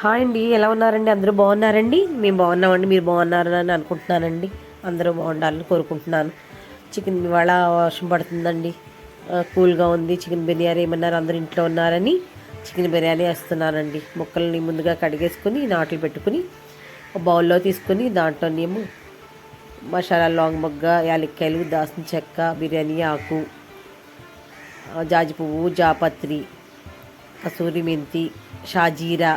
Hi అండి ఎలా ఉన్నారండి? అందరూ బాగున్నారండి? మేము బాగున్నామండి మీరు బాగున్నారని అనుకుంటున్నానండి. అందరూ బాగుండాలని కోరుకుంటున్నాను. చికెన్ ఇవాళ వర్షం పడుతుందండి. కూల్గా ఉంది. చికెన్ బిర్యానీ ఏమన్నారు? అందరూ ఇంట్లో ఉన్నారని చికెన్ బిర్యానీ వేస్తున్నానండి. ముక్కల్ని ముందుగా కడిగేసుకుని నాట్లు పెట్టుకుని ఒక బౌల్లో తీసుకుని దాంట్లోనేమో మసాలా లాంగ్ మొగ్గ యాలక్కాయలు దాసిన చెక్క బిర్యానీ ఆకు జాజి పువ్వు జాపత్రి కసూరి మెంతి షాజీరా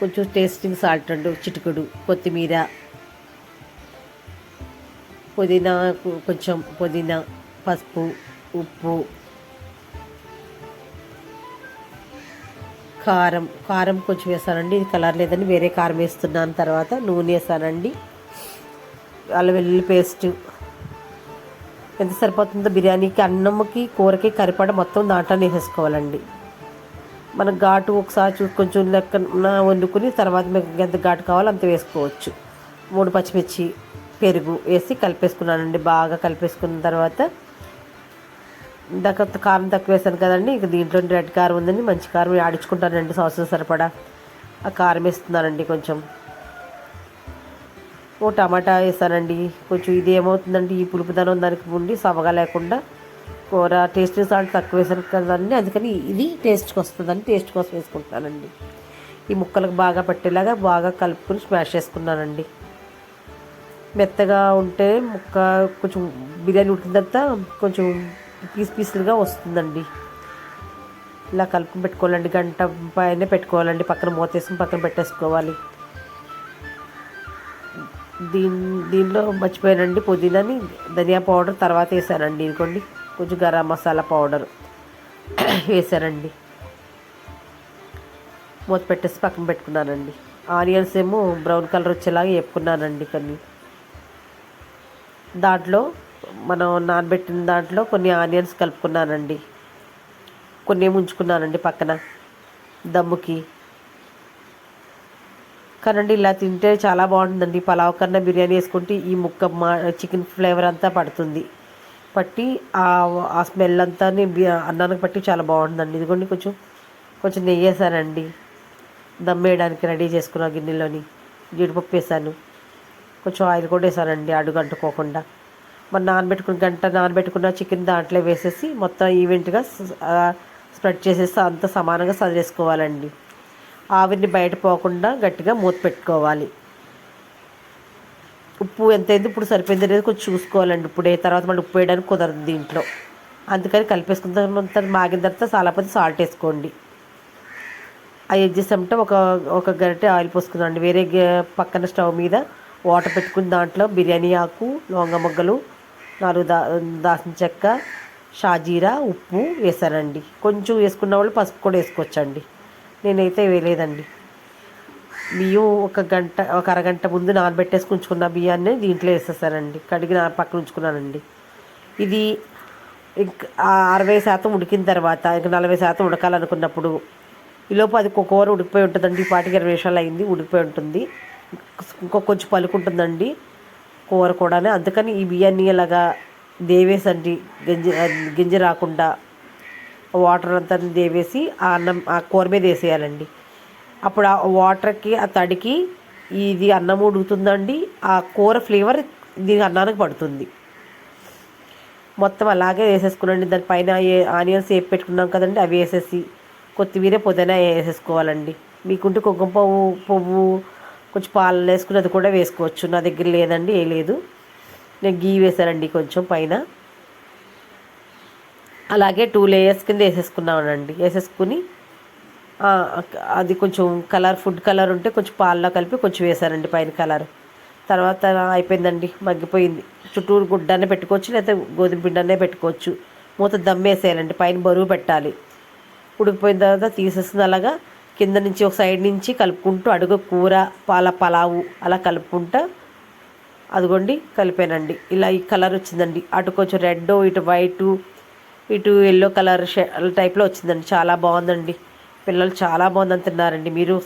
కొంచెం టేస్టింగ్ సాల్ట్ అండి చిటికెడు కొత్తిమీర పుదీనా కొంచెం పుదీనా పసుపు ఉప్పు కారం కారం కొంచెం వేసానండి. ఇది కలర్ లేదని వేరే కారం వేస్తున్నాను తర్వాత నూనె వేసానండి. అల్లం వెల్లుల్లి పేస్ట్. ఎంత సరిపోతుందో బిర్యానీకి అన్నంకి కూరకి కరిపడ మొత్తం దాంట్లోనే వేసుకోవాలండి. మన ఘాటు ఒకసారి చూ కొంచెం లెక్కన వండుకుని తర్వాత మీకు ఎంత ఘాటు కావాలో అంత వేసుకోవచ్చు. మూడు పచ్చిమిర్చి పెరుగు వేసి కలిపేసుకున్నానండి. బాగా కలిపేసుకున్న తర్వాత ఇందాక కారం తక్కువ వేసాను కదండి. ఇక దీంట్లో రెడ్ కారం ఉందండి. మంచి కారం ఆడించుకుంటానండి సంవత్సరం సరిపడా. ఆ కారం వేస్తున్నానండి కొంచెం. ఓ టమాటా వేసానండి. కొంచెం ఇది ఏమవుతుందండి ఈ పులుపుదనం దానికి ఉండి సవగా లేకుండా కూర టేస్ట్ సాల్ట్ తక్కువ వేసాను కదండి. అందుకని ఇది టేస్ట్కి వస్తుందని టేస్ట్ కోసం వేసుకుంటానండి ఈ ముక్కలకు బాగా పట్టేలాగా బాగా కలుపుకొని స్మాష్ చేసుకున్నానండి. మెత్తగా ఉంటే ముక్క కొంచెం బిర్యానీ ఉడికిన తర్వాత కొంచెం పీస్ పీసులుగా వస్తుందండి. ఇలా కలుపుకుని పెట్టుకోవాలండి. గంట పైన పెట్టుకోవాలండి. పక్కన మూత వేసుకుని పక్కన పెట్టేసుకోవాలి. దీని దీనిలో మర్చిపోయానండి పుదీనాని. ధనియా పౌడర్ తర్వాత వేసానండి ఇదిగోండి. కొంచెం గరం మసాలా పౌడర్ వేసానండి మూత పెట్టేసి పక్కన పెట్టుకున్నానండి. ఆనియన్స్ ఏమో బ్రౌన్ కలర్ వచ్చేలాగా వేపుకున్నానండి కొన్ని. దాంట్లో మనం నానబెట్టిన దాంట్లో కొన్ని ఆనియన్స్ కలుపుకున్నానండి. కొన్ని ఉంచుకున్నానండి పక్కన దమ్ముకి. కానండి ఇలా తింటే చాలా బాగుంటుందండి. పలావ్ కన్నా బిర్యానీ వేసుకుంటే ఈ ముక్క మా చికెన్ ఫ్లేవర్ అంతా పడుతుంది. పట్టి ఆ ఆ స్మెల్ అంతా అన్నానికి పట్టి చాలా బాగుంటుందండి ఇదిగోండి కొంచెం కొంచెం నెయ్యి వేసానండి. దమ్ వేయడానికి రెడీ చేసుకున్న గిన్నెలోని. జీడిపప్పు వేసాను. కొంచెం ఆయిల్ కూడా వేసానండి అడుగు అంటుకోకుండా మరి నానబెట్టుకున్న గంట నానబెట్టుకున్న చికెన్ దాంట్లో వేసేసి మొత్తం ఈవెంట్గా స్ప్రెడ్ చేసేసి అంత సమానంగా సదిరేసుకోవాలండి. ఆవిరిని బయట పోకుండా గట్టిగా మూత పెట్టుకోవాలి. ఉప్పు ఎంత అయింది ఇప్పుడు సరిపోయింది అనేది కొంచెం చూసుకోవాలండి. ఇప్పుడే తర్వాత మళ్ళీ ఉప్పు వేయడానికి కుదరదు దీంట్లో అందుకని కలిపేసుకున్న తర్వాత మాగిన తర్వాత చాలాపోతే సాల్ట్ వేసుకోండి. అవి చేసామంటే ఒక ఒక గరిటె ఆయిల్ పోసుకున్నాండి వేరే గ- పక్కన స్టవ్ మీద వాటర్ పెట్టుకుని దాంట్లో బిర్యానీ ఆకు లవంగ మొగ్గలు నాలుగు దా దాసిన చెక్క షాజీరా ఉప్పు వేసానండి. కొంచెం వేసుకున్న వాళ్ళు పసుపు కూడా వేసుకోవచ్చండి. నేనైతే వేయలేదండి. బియ్యం ఒక గంట ఒక అరగంట ముందు నానబెట్టేసి ఉంచుకున్న బియ్యాన్ని దీంట్లో వేసేసానండి. కడిగి నా పక్కన ఉంచుకున్నానండి. ఇది ఇంకా అరవై శాతం ఉడికిన తర్వాత ఇంక నలభై శాతం ఉడకాలనుకున్నప్పుడు ఈలోపు అది ఒక కూర ఉడికిపోయి ఉంటుందండి. ఈ పాటికి ఇరవై నిమిషాలు అయింది ఉడికిపోయి ఉంటుంది. ఇంకో కొంచెం పలుకుంటుందండి కూర కూడా అందుకని ఈ బియ్యాన్ని ఇలాగా దేవేసండి గింజ గింజ రాకుండా వాటర్ అంతా దేవేసి ఆ అన్నం ఆ కూర మీద వేసేయాలండి. అప్పుడు ఆ వాటర్కి ఆ తడికి ఇది అన్నం ఉడుకుతుందండి. ఆ కూర ఫ్లేవర్ దీని అన్నానికి పడుతుంది. మొత్తం అలాగే వేసేసుకునండి దానిపైన ఏ ఆనియన్స్ వేపు పెట్టుకున్నాం కదండి అవి వేసేసి కొత్తిమీర పుదీనా వేసేసుకోవాలండి. మీకుంటే కుంకుమ పువ్వు పువ్వు కొంచెం పాలు వేసుకుని అది కూడా వేసుకోవచ్చు. నా దగ్గర లేదండి ఏ లేదు. నేను గీ వేసానండి కొంచెం పైన. అలాగే టూ లేయర్స్ కింద వేసేసుకున్నానండి. వేసేసుకుని అది కొంచెం కలర్ ఫుడ్ కలర్ ఉంటే కొంచెం పాలలో కలిపి కొంచెం వేసానండి పైన కలర్. తర్వాత అయిపోయిందండి మగ్గిపోయింది. చుట్టూరు గుడ్డనే పెట్టుకోవచ్చు లేకపోతే గోధుమ పిండనే పెట్టుకోవచ్చు. మూత దమ్మేసేయాలండి పైన బరువు పెట్టాలి. ఉడికిపోయిన తర్వాత తీసేస్తుంది అలాగా కింద నుంచి ఒక సైడ్ నుంచి కలుపుకుంటూ అడుగు కూర పాల పలావు అలా కలుపుకుంటా అదిగోండి కలిపానండి. ఇలా ఈ కలర్ వచ్చిందండి. అటు కొంచెం రెడ్ ఇటు వైటు ఇటు ఎల్లో కలర్ టైప్లో వచ్చిందండి. చాలా బాగుందండి. పిల్లలు చాలా బాగుందని తిన్నారండి. మీరు